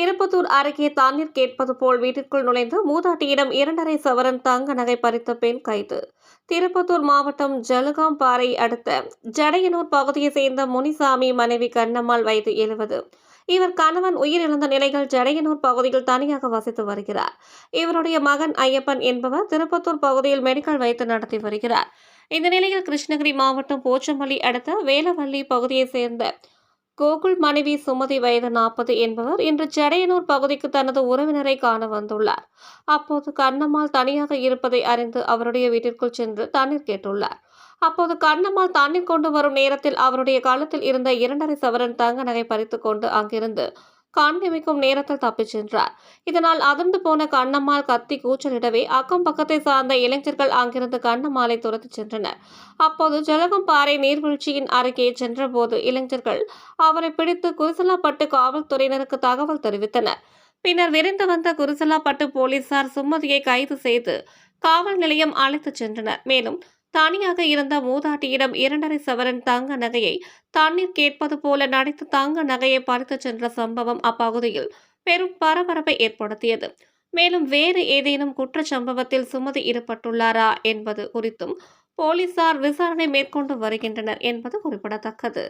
திருப்பத்தூர் அருகே தண்ணீர் கேட்பது போல் வீட்டிற்குள் நுழைந்து மூதாட்டியிடம் இரண்டரை சவரன் தங்க நகை பறித்த பெண் கைது. திருப்பத்தூர் மாவட்டம் ஜலுகாம்பாறை அடுத்த ஜடையனூர் பகுதியை சேர்ந்த முனிசாமி மனைவி கண்ணம்மாள் வயது எழுவது இவர் கணவன் உயிரிழந்த நிலையில் ஜடையனூர் பகுதியில் தனியாக வசித்து வருகிறார். இவருடைய மகன் ஐயப்பன் என்பவர் திருப்பத்தூர் பகுதியில் மெடிக்கல் வைத்து நடத்தி வருகிறார். இந்த நிலையில் கிருஷ்ணகிரி மாவட்டம் போச்சம்பள்ளி அடுத்த வேலவள்ளி பகுதியை சேர்ந்த கோகுல் மனைவி சுமதி வயது நாற்பது என்பவர் இன்று செடையனூர் பகுதிக்கு தனது உறவினரை காண வந்துள்ளார். அப்போது கண்ணம்மாள் தனியாக இருப்பதை அறிந்து அவருடைய வீட்டிற்குள் சென்று தண்ணீர் கேட்டுள்ளார். அப்போது கண்ணம்மாள் தண்ணீர் கொண்டு வரும் நேரத்தில் அவருடைய காலத்தில் இருந்த இரண்டரை சவரன் தங்க நகை பறித்துக்கொண்டு அங்கிருந்து கண்ணிமைக்கும் நேரத்தில் தப்பிச் சென்றார். இதனால் அதிர்ந்து போன கண்ணம்மாள் கத்தி கூச்சலிடவே அக்கம் பக்கத்தை சார்ந்த இளைஞர்கள் அங்கிருந்து கண்ணம்மாளை துரத்திச் சென்றனர். அப்போது ஜலகம்பாறை நீர்வீழ்ச்சியின் அருகே சென்றபோது இளைஞர்கள் அவரை பிடித்து குருசலாப்பட்டு காவல்துறையினருக்கு தகவல் தெரிவித்தனர். பின்னர் விரைந்து வந்த குருசலாப்பட்டு போலீசார் சுமதியை கைது செய்து காவல் நிலையம் அழைத்துச் சென்றனர். மேலும் தனியாக இருந்த மூதாட்டியிடம் இரண்டரை சவரன் தங்க நகையை தண்ணீர் கேட்பது போல நடித்து தங்க நகையை பறித்து சென்ற சம்பவம் அப்பகுதியில் பெரும் பரபரப்பை ஏற்படுத்தியது. மேலும் வேறு ஏதேனும் குற்றச் சம்பவத்தில் சுமதி ஈடுபட்டுள்ளாரா என்பது குறித்தும் போலீசார் விசாரணை மேற்கொண்டு வருகின்றனர் என்பது குறிப்பிடத்தக்கது.